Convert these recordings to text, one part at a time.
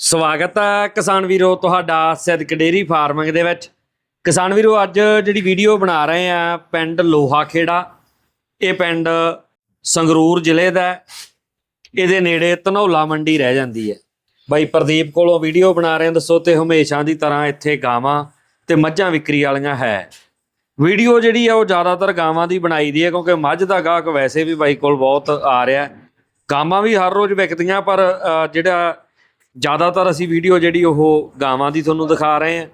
ਸਵਾਗਤ ਹੈ ਕਿਸਾਨ ਵੀਰੋ, ਤੁਹਾਡਾ ਸਿੱਧਕ ਡੇਰੀ ਫਾਰਮਿੰਗ ਦੇ ਵਿੱਚ। ਕਿਸਾਨ ਵੀਰੋ, ਅੱਜ ਜਿਹੜੀ ਵੀਡੀਓ ਬਣਾ ਰਹੇ ਆ, ਪਿੰਡ ਲੋਹਾ ਖੇੜਾ ਇਹ ਪਿੰਡ ਸੰਗਰੂਰ ਜ਼ਿਲ੍ਹੇ ਦਾ ਇਹਦੇ ਨੇੜੇ ਧਨੌਲਾ ਮੰਡੀ ਰਹਿ ਜਾਂਦੀ ਹੈ। ਬਾਈ ਪ੍ਰਦੀਪ ਕੋਲੋਂ ਵੀਡੀਓ ਬਣਾ ਰਹੇ ਦੱਸੋ ਤੇ ਹਮੇਸ਼ਾ ਦੀ ਤਰ੍ਹਾਂ ਇੱਥੇ ਗਾਵਾਂ ਤੇ ਮੱਝਾਂ ਵਿਕਰੀ ਵਾਲੀਆਂ ਹੈ। ਵੀਡੀਓ ਜਿਹੜੀ ਆ, ਉਹ ਜ਼ਿਆਦਾਤਰ ਗਾਵਾਂ ਦੀ ਬਣਾਈ ਦੀ ਹੈ, ਕਿਉਂਕਿ ਮੱਝ ਦਾ ਗਾਹਕ ਵੈਸੇ ਵੀ ਬਾਈ ਕੋਲ ਬਹੁਤ ਆ ਰਿਹਾ ਗਾਵਾਂ ਵੀ ਹਰ ਰੋਜ਼ ਵਿਕਦੀਆਂ, ਪਰ ਜਿਹੜਾ ਜ਼ਿਆਦਾਤਰ ਅਸੀਂ ਵੀਡੀਓ ਜਿਹੜੀ ਉਹ ਗਾਵਾਂ ਦੀ ਤੁਹਾਨੂੰ ਦਿਖਾ ਰਹੇ ਹਾਂ।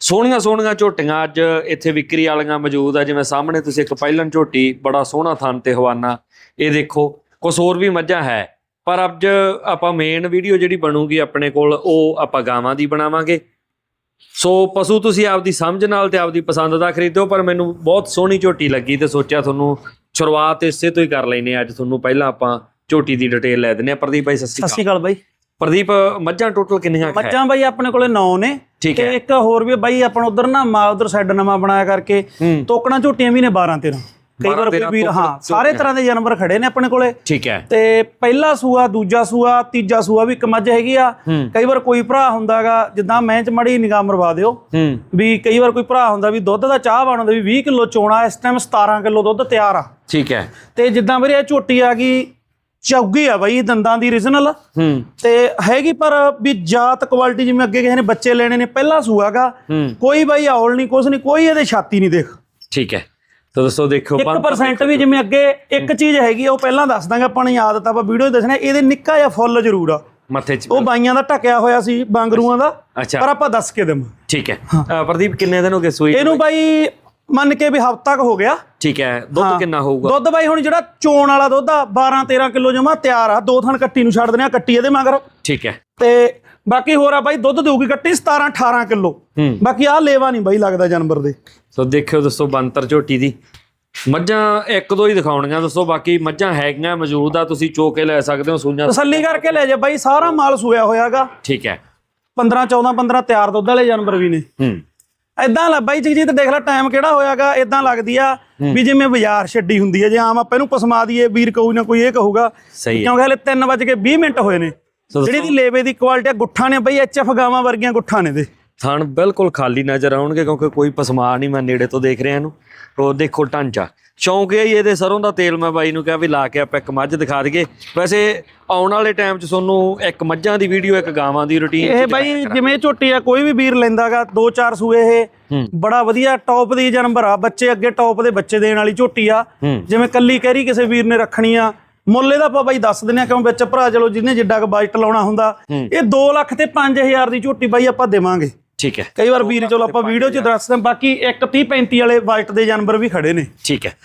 ਸੋਹਣੀਆਂ ਸੋਹਣੀਆਂ ਝੋਟੀਆਂ ਅੱਜ ਇੱਥੇ ਵਿਕਰੀ ਵਾਲੀਆਂ ਮੌਜੂਦ ਆ। ਜਿਵੇਂ ਸਾਹਮਣੇ ਤੁਸੀਂ ਇੱਕ ਪਹਿਲਨ ਝੋਟੀ, ਬੜਾ ਸੋਹਣਾ ਥਣ ਤੇ ਹਵਾਨਾ, ਇਹ ਦੇਖੋ, ਕੁਛ ਹੋਰ ਵੀ ਮੱਝਾਂ ਹੈ। ਪਰ ਅੱਜ ਆਪਾਂ ਮੇਨ ਵੀਡੀਓ ਜਿਹੜੀ ਬਣੂਗੀ ਆਪਣੇ ਕੋਲ, ਉਹ ਆਪਾਂ ਗਾਵਾਂ ਦੀ ਬਣਾਵਾਂਗੇ। ਸੋ ਪਸ਼ੂ ਤੁਸੀਂ ਆਪਦੀ ਸਮਝ ਨਾਲ ਤੇ ਆਪਦੀ ਪਸੰਦ ਦਾ ਖਰੀਦੋ, ਪਰ ਮੈਨੂੰ ਬਹੁਤ ਸੋਹਣੀ ਝੋਟੀ ਲੱਗੀ ਤੇ ਸੋਚਿਆ ਤੁਹਾਨੂੰ ਸ਼ੁਰੂਆਤ ਇਸੇ ਤੋਂ ਹੀ ਕਰ ਲੈਨੇ ਅੱਜ ਤੁਹਾਨੂੰ ਪਹਿਲਾਂ ਆਪਾਂ ਝੋਟੀ ਦੀ ਡਿਟੇਲ ਲੈ ਦਿੰਨੇ ਆ ਪ੍ਰਦੀਪ ਭਾਈ, ਸਤਿ ਸ਼੍ਰੀ ਸਤਿ ਸ਼੍ਰੀ ਅਕਾਲ ਬਾਈ। ਪ੍ਰਦੀਪ ਮੱਝਾਂ ਟੋਟਲ ਕਿੰਨੀਆਂ ਹੈ? ਮੱਝਾਂ ਬਾਈ ਆਪਣੇ ਕੋਲੇ 9 ਨੇ ਠੀਕ ਤੇ ਹੈ। ਇੱਕ ਹੋਰ ਵੀ ਬਾਈ ਆਪਣਾ ਉਧਰ ਨਾ ਮਾ ਉਧਰ ਸਾਈਡ ਨਵਾਂ ਬਣਾਇਆ ਕਰਕੇ ਤੋਕਣਾ ਝੋਟੀਆਂ ਵੀ ਨੇ 12 13 ਕਈ 12 ਵਾਰ ਕੋਈ 13 ਵੀਰ ਹਾਂ ਸਾਰੇ। ਤਰ੍ਹਾਂ ਦੇ ਜਾਨਵਰ ਖੜੇ ਨੇ ਆਪਣੇ ਕੋਲੇ। ਠੀਕ ਹੈ। ਤੇ ਪਹਿਲਾ ਸੂਆ ਦੂਜਾ ਸੂਆ ਤੀਜਾ ਸੂਆ ਵੀ ਇੱਕ ਮੱਝ ਹੈਗੀ ਆ। ਕਈ ਵਾਰ ਕੋਈ ਭਰਾ ਹੁੰਦਾਗਾ ਜਿੱਦਾਂ ਮੈਂ ਚ ਮੜੀ ਨਿਗਾਹ ਮਰਵਾ ਦਿਓ ਵੀ ਕਈ ਵਾਰ ਕੋਈ ਭਰਾ ਹੁੰਦਾ ਵੀ ਦੁੱਧ ਦਾ ਚਾਹ ਬਣਦਾ ਵੀ 20 ਕਿਲੋ ਚੋਣਾ ਇਸ ਟਾਈਮ 17 ਕਿਲੋ ਦੁੱਧ ਤਿਆਰ ਆ। ਠੀਕ ਹੈ। ਤੇ ਜਿੱਦਾਂ ਵੀਰੇ ਇਹ ਝੋਟੀ ਆ ਗਈ ਚੌਗੀ ਆ ਬਾਈ ਦੰਦਾਂ ਦੀ ਰੀਜਨਲ ਹੂੰ। ਤੇ ਹੈਗੀ ਪਰ ਵੀ ਜਾਤ ਕੁਆਲਿਟੀ ਜਿਵੇਂ ਅੱਗੇ ਕਿਸੇ ਨੇ ਬੱਚੇ ਲੈਣੇ ਨੇ ਪਹਿਲਾ ਸੂਆਗਾ ਕੋਈ ਬਾਈ ਔਲ ਨਹੀਂ ਕੁਛ ਨਹੀਂ ਕੋਈ ਇਹਦੇ ਛਾਤੀ ਨਹੀਂ ਦੇਖ। ਠੀਕ ਹੈ। ਤਾਂ ਦੋਸਤੋ ਦੇਖੋ ਬੰਦ 1% ਵੀ ਜਿਵੇਂ ਅੱਗੇ ਇੱਕ ਚੀਜ਼ ਹੈਗੀ ਉਹ ਪਹਿਲਾਂ ਦੱਸ ਦਾਂਗੇ ਆਪਾਂ ਨੂੰ ਆਦਤ ਆ ਆਪਾਂ ਵੀਡੀਓ ਦੱਸਣਾ ਇਹਦੇ ਨਿੱਕਾ ਜਿਹਾ ਫੁੱਲ ਜ਼ਰੂਰ ਆ। ਮੱਥੇ 'ਚ। ਉਹ ਬਾਈਆਂ ਦਾ ਟਕਿਆ ਹੋਇਆ ਸੀ ਬਾਂਗਰੂਆਂ ਦਾ ਪਰ ਆਪਾਂ ਦੱਸ ਕੇ ਦੇਵਾਂ। ਠੀਕ ਹੈ। ਪ੍ਰਦੀਪ ਕਿੰਨੇ ਦਿਨ ਹੋ ਗਏ ਸੂਈ ਇਹਨੂੰ ਬਾਈ ਮੰਨ ਕੇ ਵੀ ਹਫ਼ਤਾ ਕੁ ਹੋ ਗਿਆ। ਠੀਕ ਹੈ ਦੁੱਧ ਕਿੰਨਾ ਹੋਊਗਾ? ਦੁੱਧ ਬਾਈ ਹੁਣ ਜਿਹੜਾ ਚੋਣ ਵਾਲਾ ਦੁੱਧ ਆ 12 13 ਕਿਲੋ ਜਮਾ ਤਿਆਰ ਆ। ਦੋ ਥਣ ਕੱਟੀ ਨੂੰ ਛੱਡ ਦਿੰਦੇ ਆ ਕੱਟੀ ਇਹਦੇ ਮਗਰ। ਠੀਕ ਹੈ। ਤੇ ਬਾਕੀ ਹੋਰ ਆ ਬਾਈ ਦੁੱਧ ਦੇਊਗੀ ਕੱਟੀ 17 18 ਕਿਲੋ। ਬਾਕੀ ਆ ਲੇਵਾ ਨਹੀਂ ਬਾਈ ਲੱਗਦਾ ਜਾਨਵਰ ਦੇ। ਸੋ ਦੇਖਿਓ ਦੋਸਤੋ ਬੰਤਰ ਝੋਟੀ ਦੀ। ਮੱਝਾਂ ਇੱਕ ਦੋ ਹੀ ਦਿਖਾਉਣੀਆਂ ਦੋਸਤੋ ਬਾਕੀ ਮੱਝਾਂ ਹੈਗੀਆਂ ਮੌਜੂਦ ਆ ਤੁਸੀਂ ਚੋ ਕੇ ਲੈ ਸਕਦੇ ਹੋ ਸੂਈਆਂ ਤਸੱਲੀ ਕਰਕੇ ਲੈ ਜਾ ਬਾਈ ਸਾਰਾ ਮਾਲ ਸੂਇਆ ਹੋਇਆਗਾ। ਠੀਕ ਹੈ। 15 14 15 ਤਿਆਰ ਦੁੱਧ ਵਾਲੇ ਜਾਨਵਰ ਵੀ ਨੇ। ਹੂੰ। ਐਦਾਂ ਲੱਗ ਬਾਈ ਜਗਜੀਤ ਦੇਖ ਲੈ ਟਾਈਮ ਕਿਹੜਾ ਹੋਇਆਗਾ ਇਦਾਂ ਲੱਗਦੀ ਆ ਵੀ ਜਿਵੇਂ ਬਾਜ਼ਾਰ ਛੱਡੀ ਹੁੰਦੀ ਹੈ ਜੇ ਆਮ ਆਪਾਂ ਇਹਨੂੰ ਪਸਮਾ ਦਈਏ ਵੀਰ ਕਹੂ ਨਾ ਕੋਈ ਇਹ ਕਹੂਗਾ ਕਿਉਂਕਿ ਹਲੇ 3 ਵਜੇ ਕੇ 20 ਮਿੰਟ ਹੋਏ ਨੇ। ਜਿਹੜੀ ਦੀ ਲੇਵੇ ਦੀ ਕੁਆਲਿਟੀ ਆ ਗੁੱਠਾਂ ਨੇ ਬਈ ਐਚਐਫ ਗਾਵਾਂ ਵਰਗੀਆਂ ਗੁੱਠਾਂ ਨੇ ਦੇ ਥਣ ਬਿਲਕੁਲ ਖਾਲੀ ਨਜ਼ਰ ਆਉਣਗੇ ਕਿਉਂਕਿ ਕੋਈ ਪਸਮਾ ਨਹੀਂ ਮੈਂ ਨੇੜੇ ਤੋਂ ਦੇਖ ਰਿਹਾ ਇਹਨੂੰ। ਉਹ ਦੇਖੋ ਢਾਂਚਾ। ਸ਼ੌਂਕ ਇਹ ਹੀ ਇਹਦੇ ਸਰੋਂ ਦਾ ਤੇਲ ਮੈਂ ਬਾਈ ਨੂੰ ਕਿਹਾ ਵੀ ਲਾ ਕੇ ਆਪਾਂ ਇੱਕ ਮੱਝ ਦਿਖਾ ਦਈਏ। ਵੈਸੇ ਆਉਣ ਵਾਲੇ ਟਾਈਮ 'ਚ ਤੁਹਾਨੂੰ ਇੱਕ ਮੱਝਾਂ ਦੀ ਵੀਡੀਓ ਇੱਕ ਗਾਵਾਂ ਦੀ ਰੁਟੀਨ ਇਹ ਬਾਈ ਜਿਵੇਂ ਝੋਟੀ ਆ ਕੋਈ ਵੀ ਵੀਰ ਲੈਂਦਾਗਾ ਦੋ ਚਾਰ ਸੂਏ ਇਹ। ਹੂੰ। ਬੜਾ ਵਧੀਆ ਟੌਪ ਦੀ ਜਾਨਵਰ ਆ ਬੱਚੇ ਅੱਗੇ ਟੌਪ ਦੇ ਬੱਚੇ ਦੇਣ ਵਾਲੀ ਝੋਟੀ ਆ। ਹੂੰ। ਜਿਵੇਂ ਕੱਲੀ ਕਹਿਰੀ ਕਿਸੇ ਵੀਰ ਨੇ ਰੱਖਣੀ ਆ। ਮੁੱਲ ਇਹਦਾ ਆਪਾਂ ਬਾਈ ਦੱਸ ਦਿੰਨੇ ਆ ਕਿਉਂ ਵਿੱਚ ਭਰਾ ਚਲੋ ਜਿਹਨੇ ਜਿੱਡਾ ਕ ਬਜਟ ਲਾਉਣਾ ਹੁੰਦਾ। ਹੂੰ। ਇਹ 2 ਲੱਖ ਤੇ 5000 ਦੀ ਝੋਟੀ ਬਾਈ ਆਪਾਂ ਦੇਵਾਂਗੇ। ਠੀਕ ਹੈ। ਕਈ ਵਾਰ ਵੀਰ ਚਲੋ ਆਪਾਂ ਵੀਡੀਓ 'ਚ ਦੱਸਦੇ ਹਾਂ ਬਾਕੀ ਇੱਕ 30 35 ਵਾਲੇ ਬਜਟ ਦੇ ਜਾਨਵਰ ਵੀ ਖੜੇ ਨੇ। ਠੀਕ ਹੈ।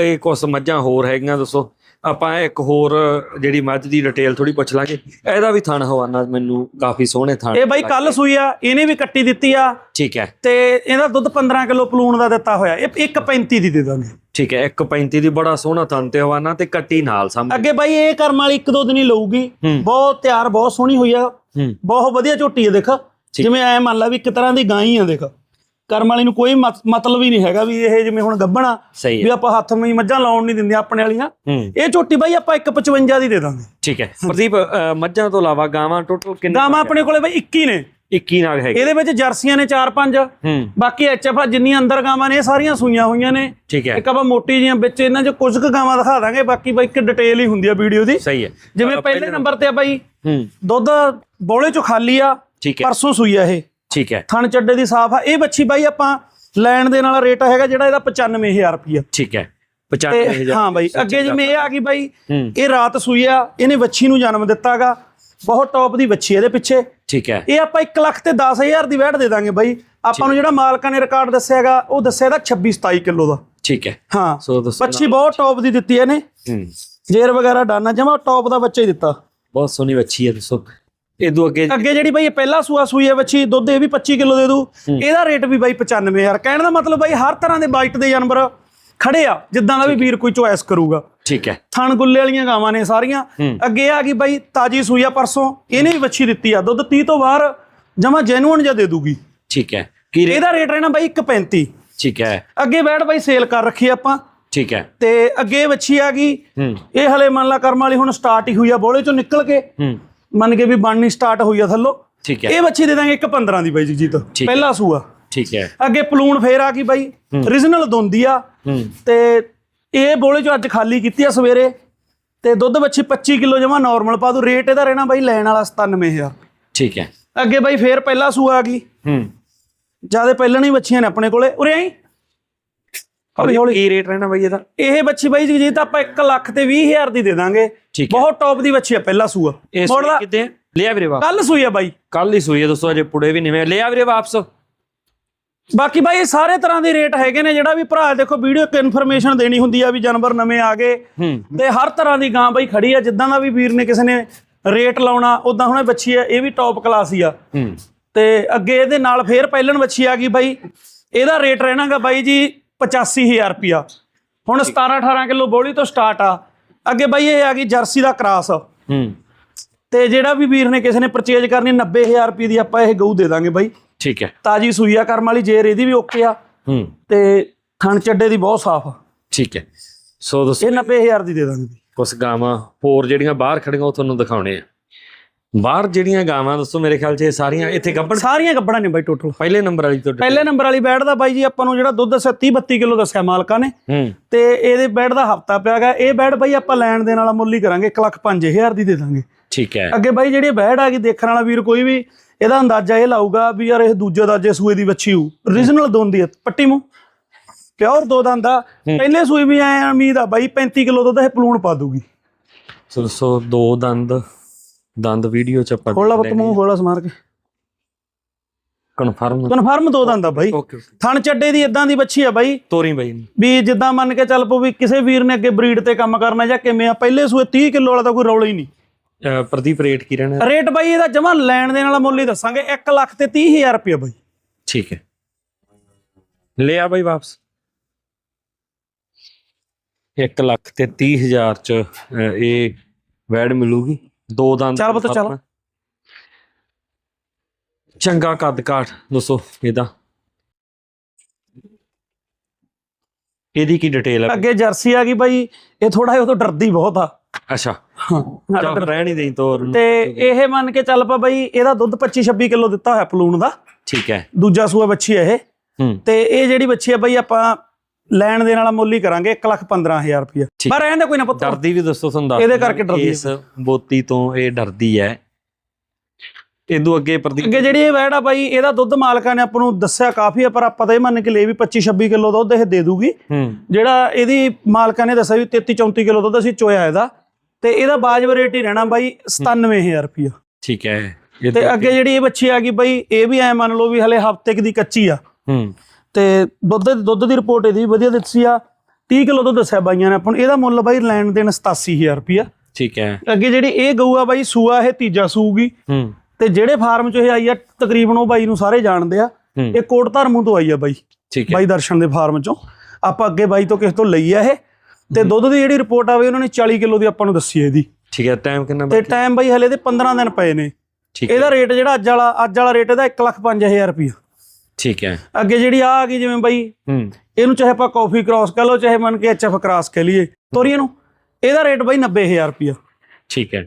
ਇਹ ਕੁਝ ਮੱਝਾਂ ਹੋਰ ਹੈਗੀਆਂ ਦੱਸੋ। ਆਪਾਂ ਇੱਕ ਹੋਰ ਜਿਹੜੀ ਮੱਝ ਦੀ ਡਿਟੇਲ ਥੋੜੀ ਪੁੱਛ ਲਾਂਗੇ। ਇਹਦਾ ਵੀ ਥਣ ਹਵਾਨਾ ਮੈਨੂੰ ਕਾਫੀ ਸੋਹਣੇ ਥਣ ਇਹ ਬਾਈ ਕੱਲ ਸੂਈ ਆ ਇਹਨੇ ਵੀ ਕੱਟੀ ਦਿੱਤੀ ਆ। ਠੀਕ ਹੈ। ਤੇ ਇਹਦਾ ਦੁੱਧ 15 ਕਿਲੋ ਪਲੂਣ ਦਾ ਦਿੱਤਾ ਹੋਇਆ। ਇਹ 1.35 ਦੀ ਦੇ ਦਾਂਗੇ। ਠੀਕ ਹੈ 1.35 ਦੀ ਬੜਾ ਸੋਹਣਾ ਥਣ ਤੇ ਹਵਾਨਾ ਤੇ ਕੱਟੀ ਨਾਲ ਸਾਹਮਣੇ। ਅੱਗੇ ਬਾਈ ਇਹ ਕਰਮ ਵਾਲੀ ਇੱਕ ਦੋ ਦਿਨ ਹੀ ਲਊਗੀ। ਬਹੁਤ ਤਿਆਰ ਬਹੁਤ ਸੋਹਣੀ ਹੋਈ ਆ। ਹੂੰ। ਬਹੁਤ ਵਧੀਆ ਝੋਟੀ ਹੈ ਦੇਖ। ਜਿਵੇਂ ਐ ਮੰਨ ਲਾ ਵੀ ਇੱਕ ਤਰ੍ਹਾਂ ਦੀ ਗਾਂ ਹੀ ਆ ਦੇਖ। ਕਰਮ ਵਾਲੀ ਨੂੰ ਕੋਈ ਮਤ- ਮਤਲਬ ਹੀ ਨਹੀਂ ਹੈਗਾ ਵੀ ਇਹ ਜਿਵੇਂ ਹੁਣ ਗੱਭਣਾ ਵੀ ਆਪਾਂ ਹੱਥ ਵਿੱਚ ਮੱਝਾਂ ਲਾਉਣ ਨਹੀਂ ਦਿੰਦੇ ਆਪਣੇ ਵਾਲੀਆਂ। ਇਹ ਝੋਟੀ ਬਾਈ ਆਪਾਂ 1.55 ਦੀ ਦੇ ਦਾਂਗੇ। ਠੀਕ ਹੈ। ਪ੍ਰਦੀਪ ਮੱਝਾਂ ਤੋਂ ਇਲਾਵਾ ਗਾਵਾਂ ਟੋਟਲ ਕਿੰਨੇ ਗਾਵਾਂ ਆਪਣੇ ਕੋਲੇ ਬਾਈ 21 ਨੇ। 21 ਨਾਲ ਹੈਗੇ। ਇਹਦੇ ਵਿੱਚ ਜਰਸੀਆਂ ਨੇ 4-5 ਹੂੰ। ਬਾਕੀ ਐਚਐਫ ਜਿੰਨੀਆਂ ਅੰਦਰ ਗਾਵਾਂ ਨੇ ਇਹ ਸਾਰੀਆਂ ਸੂਈਆਂ ਹੋਈਆਂ ਨੇ। ਠੀਕ ਹੈ। ਇੱਕ ਆਪਾਂ ਮੋਟੀ ਜੀਆਂ ਵਿੱਚ ਇਹਨਾਂ 'ਚ ਕੁਝ ਕੁ ਗਾਵਾਂ ਦਿਖਾ ਦਾਂਗੇ ਬਾਕੀ ਬਾਈ ਇੱਕ ਡਿਟੇਲ ਹੀ ਹੁੰਦੀ ਆ ਵੀਡੀਓ ਦੀ। ਸਹੀ ਹੈ। ਜਿਵੇਂ ਪਹਿਲੇ ਨੰਬਰ ਤੇ ਆ ਬਾਈ ਹੂੰ। ਦੁੱਧ ਬੋਲੇ 'ਚੋਂ ਖਾਲੀ ਆ। ਠੀਕ ਹੈ। ਪਰਸੋਂ ਸੂਈ ਆ ਇਹ। ਠੀਕ ਹੈ। ਥਣ ਚੱਡੇ ਦੀ ਸਾਫ਼ ਆ। ਇਹ ਬੱਚੀ ਬਾਈ ਆਪਾਂ ਲੈਣ ਦੇ ਨਾਲ ਰੇਟ ਹੈਗਾ ਜਿਹੜਾ ਇਹਦਾ 95000 ਰੁਪਿਆ ਠੀਕ ਹੈ। ਤੇ 95000 ਹਾਂ ਬਾਈ ਅੱਗੇ ਜਿਵੇਂ ਇਹ ਆ ਗਈ ਬਾਈ ਇਹ ਰਾਤ ਸੂਈ ਆ ਇਹਨੇ ਵੱਛੀ ਨੂੰ ਜਨਮ ਦਿੱਤਾਗਾ। ਬਹੁਤ ਟੌਪ ਦੀ ਵੱਛੀ ਇਹਦੇ ਪਿੱਛੇ। ਠੀਕ ਹੈ। ਇਹ ਆਪਾਂ 1 ਲੱਖ ਤੇ 10000 ਦੀ ਵੈਟ ਦੇ ਦਾਂਗੇ ਬਾਈ। ਆਪਾਂ ਨੂੰ ਜਿਹੜਾ ਮਾਲਕਾਂ ਨੇ ਰਿਕਾਰਡ ਦੱਸਿਆਗਾ ਉਹ ਦੱਸਿਆ ਇਹਦਾ 26 27 ਕਿਲੋ ਦਾ। ਠੀਕ ਹੈ। ਹਾਂ ਸੋ ਦੱਸੋ ਵੱਛੀ ਬਹੁਤ ਟੌਪ ਦੀ ਦਿੱਤੀ ਇਹਨੇ। ਹੂੰ। ਜੇਰ ਵਗੈਰਾ ਡਾਨਾ ਜਮਾ ਟੌਪ ਦਾ ਬੱਚਾ ਹੀ ਦਿੱਤਾ। ਬਹੁਤ ਸੋਹਣੀ ਬੱਚੀ ਹੈ ਦੱਸੋ। ਇਦੋਂ ਅੱਗੇ ਅੱਗੇ ਜਿਹੜੀ ਬਾਈ ਇਹ ਪਹਿਲਾ ਸੂਆ ਸੂਈ ਹੈ ਬੱਚੀ ਦੁੱਧ ਇਹ ਵੀ 25 ਕਿਲੋ ਦੇ ਦੂ। ਇਹਦਾ ਰੇਟ ਵੀ ਬਾਈ 95000 ਕਹਿਣ ਦਾ ਮਤਲਬ ਬਾਈ ਹਰ ਤਰ੍ਹਾਂ ਦੇ ਬਾਈਟ ਦੇ ਜਾਨਵਰ ਖੜੇ ਆ ਜਿੱਦਾਂ ਦਾ ਵੀ ਵੀਰ ਕੋਈ ਚੁਆਇਸ ਕਰੂਗਾ। ਠੀਕ ਹੈ। ਥਣ ਗੁੱਲੇ ਵਾਲੀਆਂ ਗਾਵਾਂ ਨੇ ਸਾਰੀਆਂ। ਅੱਗੇ ਆ ਗਈ ਬਾਈ ਤਾਜੀ ਸੂਈ ਆ ਪਰਸੋਂ ਇਹਨੇ ਵੀ ਵੱਛੀ ਦਿੱਤੀ ਆ। ਦੁੱਧ 30 ਤੋਂ ਬਾਹਰ ਜਮਾ ਜੈਨੂਅਨ ਜਿਹਾ ਦੇ ਦੂਗੀ। ਠੀਕ ਹੈ। ਕੀ ਰੇਟ ਇਹਦਾ ਰੇਟ ਰਹਿਣਾ ਬਾਈ 1.35 ਠੀਕ ਹੈ। ਅੱਗੇ ਬੈਠ ਬਾਈ ਸੇਲ ਕਰ ਰੱਖੀ ਆਪਾਂ। ਠੀਕ ਹੈ। ਤੇ ਅੱਗੇ ਵੱਛੀ ਆ ਗਈ। ਇਹ ਹਲੇ ਮੰਨ ਲਾ ਕਰਮ ਵਾਲੀ ਹੁਣ ਸਟਾਰਟ ਹੀ ਹੋਈ ਆ ਬੋਲੇ ਚੋਂ ਨਿਕਲ ਕੇ। ਮੰਨ ਕੇ ਵੀ ਬਣਨੀ ਸਟਾਰਟ ਹੋਈ ਆ ਥੱਲੋਂ। ਠੀਕ ਹੈ। ਇਹ ਬੱਚੀ ਦੇ ਦਾਂਗੇ ਇੱਕ 15 ਦੀ ਬਾਈ ਜਗਜੀਤ। ਪਹਿਲਾ ਸੂਆ। ਠੀਕ ਹੈ। ਅੱਗੇ ਪਲੂਣ ਫੇਰ ਆ ਗਈ ਬਾਈ। ਰੀਜਨਲ ਦੋਂਦੀ ਆ। ਤੇ ਇਹ ਬੋਲੇ ਚੋਂ ਅੱਜ ਖਾਲੀ ਕੀਤੀ ਆ ਸਵੇਰੇ। ਤੇ ਦੁੱਧ ਬੱਚੀ 25 ਕਿਲੋ ਜਮਾ ਨਾਰਮਲ ਪਾ ਦੂ। ਰੇਟ ਇਹਦਾ ਰਹਿਣਾ ਬਾਈ ਲੈਣ ਵਾਲਾ 97000 ਠੀਕ ਹੈ। ਅੱਗੇ ਬਾਈ ਫੇਰ ਪਹਿਲਾ ਸੂਆ ਆ ਗਈ। ਹੂੰ। ਜਿਆਦੇ ਪਹਿਲਾਂ ਹੀ ਬੱਚੀਆਂ ਨੇ ਆਪਣੇ ਕੋਲੇ। ਉਰੇ ਆਈ। ਹੌਲੀ ਹੌਲੀ ਕੀ ਰੇਟ ਰਹਿਣਾ ਬਈ ਇਹਦਾ? ਇਹ ਬੱਚੀ ਬਾਈ ਜੀ ਤਾਂ ਆਪਾਂ 1 ਲੱਖ ਤੇ 20000 ਦੀ ਦੇ ਦਾਂਗੇ। ਠੀਕ ਹੈ। ਬਹੁਤ ਟੌਪ ਦੀ ਬੱਚੀ ਆ ਪਹਿਲਾ ਸੂਆ। ਇਹ ਮੋੜ ਸੂਈ ਦਾ ਕਿੱਦੇ ਆ? ਲਿਆ ਵੀਰੇ ਵਾਪਸ। ਕੱਲ ਸੂਈ ਆ ਬਾਈ। ਕੱਲ ਹੀ ਸੂਈ ਹੈ ਦੋਸਤੋ ਅਜੇ ਪੁੜੇ ਵੀ ਨਹੀਂ ਲਿਆ ਵੀਰੇ ਵਾਪਸ। ਬਾਕੀ ਬਾਈ ਇਹ ਸਾਰੇ ਤਰ੍ਹਾਂ ਦੇ ਰੇਟ ਹੈਗੇ ਨੇ ਜਿਹੜਾ ਵੀ ਭਰਾ ਦੇਖੋ ਵੀਡੀਓ ਤੇ ਇਨਫੋਰਮੇਸ਼ਨ ਦੇਣੀ ਹੁੰਦੀ ਆ ਵੀ ਜਾਨਵਰ ਨਵੇਂ ਆ ਗਏ। ਤੇ ਹਰ ਤਰ੍ਹਾਂ ਦੀ ਗਾਂ ਬਾਈ ਖੜੀ ਆ ਜਿੱਦਾਂ ਦਾ ਵੀ ਵੀਰ ਨੇ ਕਿਸੇ ਨੇ ਰੇਟ ਲਾਉਣਾ ਉਦਾਂ ਹੁਣ ਬੱਚੀ ਆ ਇਹ ਵੀ ਟੌਪ ਕਲਾਸ ਹੀ ਆ। ਤੇ ਅੱਗੇ ਇਹਦੇ ਨਾਲ ਫੇਰ ਪਹਿਲਣ ਬੱਚੀ ਆ ਗਈ ਬਾਈ। ਇਹਦਾ ਰੇਟ ਰਹਿਣਾਗਾ ਬਾਈ ਜੀ 85000 ਰੁਪਿਆ ਹੁਣ 17 18 ਕਿਲੋ ਬੋਲੀ ਤੋਂ ਸਟਾਰਟ ਆ। ਅੱਗੇ ਬਾਈ ਇਹ ਆ ਗਈ ਜਰਸੀ ਦਾ ਕ੍ਰਾਸ। ਹੂੰ। ਤੇ ਜਿਹੜਾ ਵੀ ਵੀਰ ਨੇ ਕਿਸੇ ਨੇ ਪਰਚੇਜ ਕਰਨੀ 90000 ਰੁਪਏ ਦੀ ਆਪਾਂ ਇਹ ਗਊ ਦੇ ਦਾਂਗੇ ਬਾਈ। ਠੀਕ ਹੈ। ਤਾਜੀ ਸੂਈ ਆ ਕਰਮ ਵਾਲੀ ਜੇਰ ਇਹਦੀ ਵੀ ਓਕੇ ਆ। ਹੂੰ। ਤੇ ਥਣ ਚੱਡੇ ਦੀ ਬਹੁਤ ਸਾਫ਼ ਆ। ਠੀਕ ਹੈ। ਸੋ ਦੋਸਤੋ ਇਹ 90000 ਦੀ ਦੇ ਦਾਂਗੇ। ਕੁਝ ਗਾਵਾਂ ਹੋਰ ਜਿਹੜੀਆਂ ਬਾਹਰ ਖੜੀਆਂ ਉਹ ਤੁਹਾਨੂੰ ਦਿਖਾਉਣੇ ਆ। ਬਾਹਰ ਜਿਹੜੀਆਂ ਗਾਵਾਂ ਦੋਸਤੋ ਮੇਰੇ ਖਿਆਲ 'ਚ ਇਹ ਸਾਰੀਆਂ ਇੱਥੇ ਗੱਬੜ ਸਾਰੀਆਂ ਗੱਬੜਾਂ ਨੇ ਬਾਈ ਟੋਟਲ ਪਹਿਲੇ ਨੰਬਰ ਵਾਲੀ ਤੋਂ ਪਹਿਲੇ ਨੰਬਰ ਵਾਲੀ ਬੈਡ ਦਾ ਬਾਈ ਜੀ ਆਪਾਂ ਨੂੰ ਜਿਹੜਾ ਦੁੱਧ ਦੱਸਿਆ 30 32 ਕਿਲੋ ਦੱਸਿਆ ਮਾਲਕਾਂ ਨੇ। ਹੂੰ। ਤੇ ਇਹਦੇ ਬੈਡ ਦਾ ਹਫਤਾ ਪਿਆਗਾ ਇਹ ਬੈਡ ਬਾਈ ਆਪਾਂ ਲੈਣ ਦੇਣ ਵਾਲਾ ਮੁੱਲ ਹੀ ਕਰਾਂਗੇ। 1 ਲੱਖ 5000 ਦੀ ਦੇ ਦਾਂਗੇ। ਠੀਕ ਹੈ। ਅੱਗੇ ਬਾਈ ਜਿਹੜੀ ਬੈਡ ਆ ਗਈ ਦੇਖਣ ਵਾਲਾ ਵੀਰ ਕੋਈ ਵੀ ਇਹਦਾ ਅੰਦਾਜ਼ਾ ਇਹ ਲਾਊਗਾ ਵੀ ਯਾਰ ਇਹ ਦੂਜੇ ਦਾਜੇ ਸੂਏ ਦੀ ਵੱਛੀ ਹੋਊ। ਰੀਜਨਲ ਦੋਂਦੀ ਹੈ ਪੱਟੀ ਮੂੰਹ। ਪਿਓਰ ਦੋ ਦੰਦਾ ਪਹਿਲੇ ਸੂਏ ਵੀ ਐ ਉਮੀਦ ਆ ਬਾਈ 35 ਕਿਲੋ ਦੁੱਧ ਇਹ ਪਲੂਣ ਪਾ ਦੂਗੀ ਸੋ ਦੋ ਦੰਦ। ਦੰਦ ਵੀਡੀਓ 'ਚ ਆਪਾਂ ਖੋਲਾ ਬੱਕ ਮੂੰਹ ਖੋਲਾ ਸਮਾਰ ਕੇ ਕਨਫਰਮ ਕਨਫਰਮ ਦੋ ਦੰਦਾ ਬਾਈ। ਓਕੇ ਥਣ ਚੱਡੇ ਦੀ ਇਦਾਂ ਦੀ ਵੱਛੀ ਆ ਬਾਈ। ਤੋਰੀ ਬਾਈ। ਵੀ ਜਿੱਦਾਂ ਮੰਨ ਕੇ ਚੱਲ ਪੋ ਵੀ ਕਿਸੇ ਵੀਰ ਨੇ ਅੱਗੇ ਬਰੀਡ ਤੇ ਕੰਮ ਕਰਨਾ ਜਾਂ ਕਿਵੇਂ ਆ ਪਹਿਲੇ ਸੂਏ 30 ਕਿਲੋ ਵਾਲਾ ਤਾਂ ਕੋਈ ਰੌਲਾ ਹੀ ਨਹੀਂ। ਪ੍ਰਦੀਪ ਰੇਟ ਕੀ ਰਹਿਣਾ? ਰੇਟ ਬਾਈ ਇਹਦਾ ਜਮਾ ਲੈਣ ਦੇਣ ਵਾਲਾ ਮੁੱਲ ਹੀ ਦੱਸਾਂਗੇ। 1 ਲੱਖ ਤੇ 30000 ਰੁਪਏ ਬਾਈ। ਠੀਕ ਹੈ। ਲੈ ਆ ਬਾਈ ਵਾਪਸ। 1 ਲੱਖ ਤੇ 30000 ਚ ਇਹ ਵੈਡ ਮਿਲੂਗੀ। ਦੋ ਦੰਦ ਚੱਲ ਪੁੱਤ, ਚੱਲ। ਚੰਗਾ ਕੱਦ ਕਾਠ ਦੱਸੋ ਇਹਦਾ। ਇਹਦੀ ਕੀ ਡਿਟੇਲ ਹੈ ਅੱਗੇ ਜਰਸੀ ਆ ਗਈ ਬਾਈ ਇਹ ਥੋੜਾ ਜਿਹਾ ਉਹ ਤੋਂ ਡਰਦੀ ਬਹੁਤ ਆ। ਅੱਛਾ। ਚੱਲ ਰਹਿਣ ਹੀ ਦੇਈ ਤੋਰ। ਤੇ ਇਹ ਮੰਨ ਕੇ ਚੱਲ ਪਾ ਬਾਈ ਇਹਦਾ ਦੁੱਧ 25 26 ਕਿਲੋ ਦਿੱਤਾ ਹੋਇਆ ਪਲੂਣ ਦਾ। ਠੀਕ ਹੈ। ਦੂਜਾ ਸੂਆ ਬੱਚੀ ਹੈ ਇਹ। ਤੇ ਇਹ ਜਿਹੜੀ ਬੱਚੀ ਹੈ ਬਾਈ ਆਪਾਂ ਲੈਣ ਦੇਣ ਵਾਲਾ ਮੁੱਲ ਹੀ ਕਰਾਂਗੇ 1 ਲੱਖ 15000 ਰੁਪਏ। ਪਰ ਰਹਿਣ ਦੇ ਕੋਈ ਨਾ ਪੁੱਤ। ਡਰਦੀ ਵੀ ਦੱਸੋ ਤੁਹਾਨੂੰ ਦੱਸ ਇਹਦੇ ਕਰਕੇ ਡਰਦੀ। ਇਸ ਬੋਤੀ ਤੋਂ ਇਹ ਡਰਦੀ ਹੈ। ਇਦੋਂ ਅੱਗੇ ਪ੍ਰਦੀਪ ਅੱਗੇ ਜਿਹੜੀ ਇਹ ਵੈੜ ਆ ਬਾਈ ਇਹਦਾ ਦੁੱਧ ਮਾਲਕਾਂ ਨੇ ਆਪਾਂ ਨੂੰ ਦੱਸਿਆ ਕਾਫੀ ਆ ਪਰ ਆਪਾਂ ਤਾਂ ਇਹ ਮੰਨ ਕੇ ਲਈ ਵੀ 25 26 ਕਿਲੋ ਦੁੱਧ ਇਹ ਦੇ ਦੂਗੀ। ਜਿਹੜਾ ਇਹਦੀ ਮਾਲਕਾਂ ਨੇ ਦੱਸਿਆ ਵੀ 33 34 ਕਿਲੋ ਦੁੱਧ ਅਸੀਂ ਚੋਇਆ ਇਹਦਾ। ਤੇ ਇਹਦਾ ਬਾਜਬ ਰੇਟ ਹੀ ਰਹਿਣਾ ਬਾਈ 97000 ਰੁਪਏ ਠੀਕ ਹੈ। ਤੇ ਅੱਗੇ ਜਿਹੜੀ ਇਹ ਬੱਚੀ ਆ ਗਈ ਬਾਈ ਇਹ ਵੀ ਐ ਮੰਨ ਲਓ ਵੀ ਹਲੇ ਹਫ਼ਤੇ ਕੁ ਦੀ ਕੱਚੀ ਆ। ਹੂੰ। ਤੇ ਦੁੱਧ ਦੁੱਧ ਦੀ ਰਿਪੋਰਟ ਇਹਦੀ ਵੀ ਵਧੀਆ ਦਿੱਤੀ ਆ। 30 ਕਿਲੋ ਦੁੱਧ ਦੱਸਿਆ ਬਾਈਆਂ ਨੇ ਆਪਾਂ ਨੂੰ। ਇਹਦਾ ਮੁੱਲ ਬਾਈ ਲੈਣ ਦੇਣ 87000 ਰੁਪਏ ਠੀਕ ਹੈ। ਅੱਗੇ ਜਿਹੜੀ ਇਹ ਗਊ ਆ ਬਾਈ ਸੂਆ ਇਹ ਤੀਜਾ ਸੂਗੀ। ਹੂੰ। ਤੇ ਜਿਹੜੇ ਫਾਰਮ ਚੋਂ ਇਹ ਆਈ ਆ ਤਕਰੀਬਨ ਉਹ ਬਾਈ ਨੂੰ ਸਾਰੇ ਜਾਣਦੇ ਆ। ਇਹ ਕੋਟ ਧਰਮੂ ਤੋਂ ਆਈ ਆ ਬਾਈ। ਠੀਕ ਹੈ। ਬਾਈ ਦਰਸ਼ਨ ਦੇ ਫਾਰਮ ਚੋਂ। ਆਪਾਂ ਅੱਗੇ ਬਾਈ ਤੋਂ ਕਿਸੇ ਤੋਂ ਲਈ ਆ ਇਹ। ਤੇ ਦੁੱਧ ਦੀ ਜਿਹੜੀ ਰਿਪੋਰਟ ਆਵੇ ਉਹਨਾਂ ਨੇ 40 ਕਿਲੋ ਦੀ ਆਪਾਂ ਨੂੰ ਦੱਸੀ ਹੈ ਇਹਦੀ। ਠੀਕ ਹੈ ਟਾਈਮ ਕਿੰਨਾ ਤੇ ਟਾਈਮ ਬਾਈ ਹਲੇ ਦੇ 15 ਦਿਨ ਪਏ ਨੇ। ਠੀਕ ਹੈ। ਇਹਦਾ ਰੇਟ ਜਿਹੜਾ ਅੱਜ ਵਾਲਾ ਅੱਜ ਵਾਲਾ ਰੇਟ ਇਹਦਾ 1 ਲੱਖ 5000 ਰੁਪਏ ਠੀਕ ਹੈ। ਅੱਗੇ ਜਿਹੜੀ ਆ ਆ ਗਈ ਜਿਵੇਂ ਬਾਈ ਹੂੰ। ਇਹਨੂੰ ਚਾਹੇ ਆਪਾਂ ਕਾਫੀ ਕ੍ਰਾਸ ਕਹ ਲਓ ਚਾਹੇ ਮੰਨ ਕੇ ਐਚਐਫ ਕ੍ਰਾਸ ਕਹ ਲਈਏ ਤੋਰੀ ਨੂੰ ਇਹਦਾ ਰੇਟ ਬਾਈ 90000 ਰੁਪਏ ਠੀਕ ਹੈ।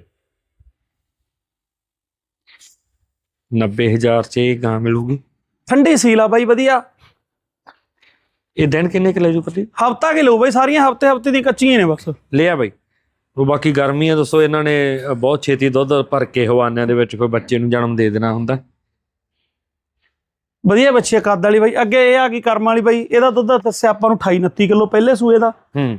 90000 ਚ ਇਹ ਗਾਂ ਮਿਲੂਗੀ। ਠੰਡੀ ਸੀਲ ਆ ਬਾਈ ਵਧੀਆ। ਇਹ ਦਿਨ ਕਿੰਨੇ ਕਿ ਲੈ ਜੂ ਪ੍ਰਦੀਪ ਹਫਤਾ ਕੇ ਲਓ ਬਾਈ ਸਾਰੀਆਂ ਹਫ਼ਤੇ ਹਫ਼ਤੇ ਦੀ ਕੱਚੀਆਂ ਨੇ ਬਸ। ਲਿਆ ਬਾਈ। ਉਹ ਬਾਕੀ ਗਰਮੀ ਹੈ ਦੱਸੋ ਇਹਨਾਂ ਨੇ ਬਹੁਤ ਛੇਤੀ ਦੁੱਧ ਭਰ ਕੇ ਹਵਾਨਿਆਂ ਦੇ ਵਿੱਚ ਕੋਈ ਬੱਚੇ ਨੂੰ ਜਨਮ ਦੇ ਦੇਣਾ ਹੁੰਦਾ। ਵਧੀਆ ਬੱਚੀ ਆ ਕੱਦ ਵਾਲੀ ਬਾਈ। ਅੱਗੇ ਇਹ ਆ ਗਈ ਕਰਮ ਵਾਲੀ ਬਾਈ। ਇਹਦਾ ਦੁੱਧ ਦੱਸਿਆ ਆਪਾਂ ਨੂੰ 28 29 ਕਿਲੋ ਪਹਿਲੇ ਸੂਏ ਦਾ।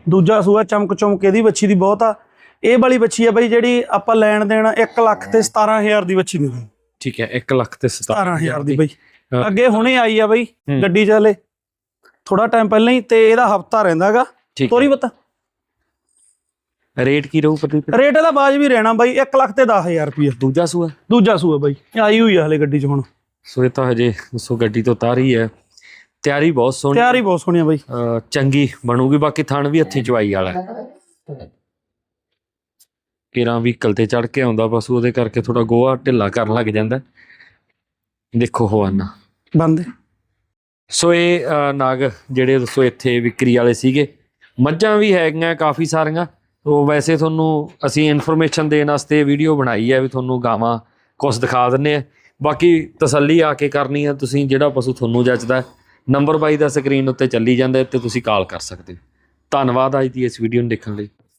ਦੂਜਾ ਸੂਆ ਚਮਕ ਚਮਕ ਇਹਦੀ ਬੱਚੀ ਦੀ ਬਹੁਤ ਆ। ਇਹ ਵਾਲੀ ਬੱਚੀ ਆ ਬਾਈ ਜਿਹੜੀ ਆਪਾਂ ਲੈਣ ਦੇਣਾ 1 ਲੱਖ ਤੇ 17000 ਦੀ ਬੱਚੀ ਦੇ ਦਾਂਗੇ ਠੀਕ ਹੈ 1 ਲੱਖ ਤੇ 17000 ਦੀ। ਬਾਈ। ਅੱਗੇ ਹੁਣੇ ਆਈ ਆ ਬਾਈ। ਗੱਡੀ ਚ ਹਲੇ। ਥੋੜਾ ਟਾਈਮ ਪਹਿਲਾਂ ਹੀ ਤੇ ਇਹਦਾ ਹਫਤਾ ਰਹਿੰਦਾਗਾ ਤੋਰੀ ਪਤਾ। ਹੈ ਰੇਟ ਕੀ ਰਹੂ ਪ੍ਰਦੀਪ? ਰੇਟ ਇਹਦਾ ਬਾਜ ਵੀ ਰਹਿਣਾ ਬਾਈ 1 ਲੱਖ ਤੇ 10000 ਰੁਪਏ ਦੂਜਾ ਸੂਆ? ਦੂਜਾ ਸੂਆ ਬਾਈ। ਆਈ ਹੋਈ ਆ ਹਲੇ ਗੱਡੀ ਚ ਹੁਣ। ਸੋ ਇਹ ਤਾਂ ਹਜੇ ਦੱਸੋ ਗੱਡੀ ਤੋਂ ਉਤਾਰੀ ਹੈ ਤਿਆਰੀ ਬਹੁਤ ਸੋਹਣੀ। ਤਿਆਰੀ ਬਹੁਤ ਸੋਹਣੀ ਆ ਬਾਈ। ਚੰਗੀ ਬਣੂਗੀ ਬਾਕੀ ਥਣ ਵੀ ਹੱਥੀ ਚਵਾਈ ਵਾਲਾ ਹੈ। ਕਿਰਾਂ ਵਹੀਕਲ ਤੇ ਚੜ ਕੇ ਆਉਂਦਾ ਬਸ ਉਹਦੇ ਕਰਕੇ ਥੋੜਾ ਗੋਹਾ ਢਿੱਲਾ ਕਰਨ ਲੱਗ ਜਾਂਦਾ। ਹੈ। ਦੇਖੋ ਹਵਾਨਾ। ਬੰਦੇ। ਸੋ ਇਹ ਅ, ਨਾਗ ਜਿਹੜੇ ਦੱਸੋ ਇੱਥੇ ਵਿਕਰੀ ਵਾਲੇ ਸੀਗੇ ਮੱਝਾਂ ਵੀ ਹੈਗੀਆਂ ਕਾਫੀ ਸਾਰੀਆਂ। ਤੋ ਵੈਸੇ ਤੁਹਾਨੂੰ ਅਸੀਂ ਇਨਫੋਰਮੇਸ਼ਨ ਦੇਣ ਵਾਸਤੇ ਵੀਡੀਓ ਬਣਾਈ ਹੈ ਵੀ ਤੁਹਾਨੂੰ ਗਾਵਾਂ ਕੁਝ ਦਿਖਾ ਦਿੰਨੇ ਆ ਬਾਕੀ ਤਸੱਲੀ ਆ ਕੇ ਕਰਨੀ ਆ, ਤੁਸੀਂ ਜਿਹੜਾ ਪਸ਼ੂ ਤੁਹਾਨੂੰ ਜੱਜਦਾ ਨੰਬਰ ਬਾਈ ਦਾ ਸਕਰੀਨ ਉੱਤੇ ਚੱਲੀ ਜਾਂਦਾ ਹੈ ਤੇ ਤੁਸੀਂ ਕਾਲ ਕਰ ਸਕਦੇ ਹੋ। ਧੰਨਵਾਦ ਅੱਜ ਦੀ ਇਸ ਵੀਡੀਓ ਨੂੰ ਦੇਖਣ ਲਈ।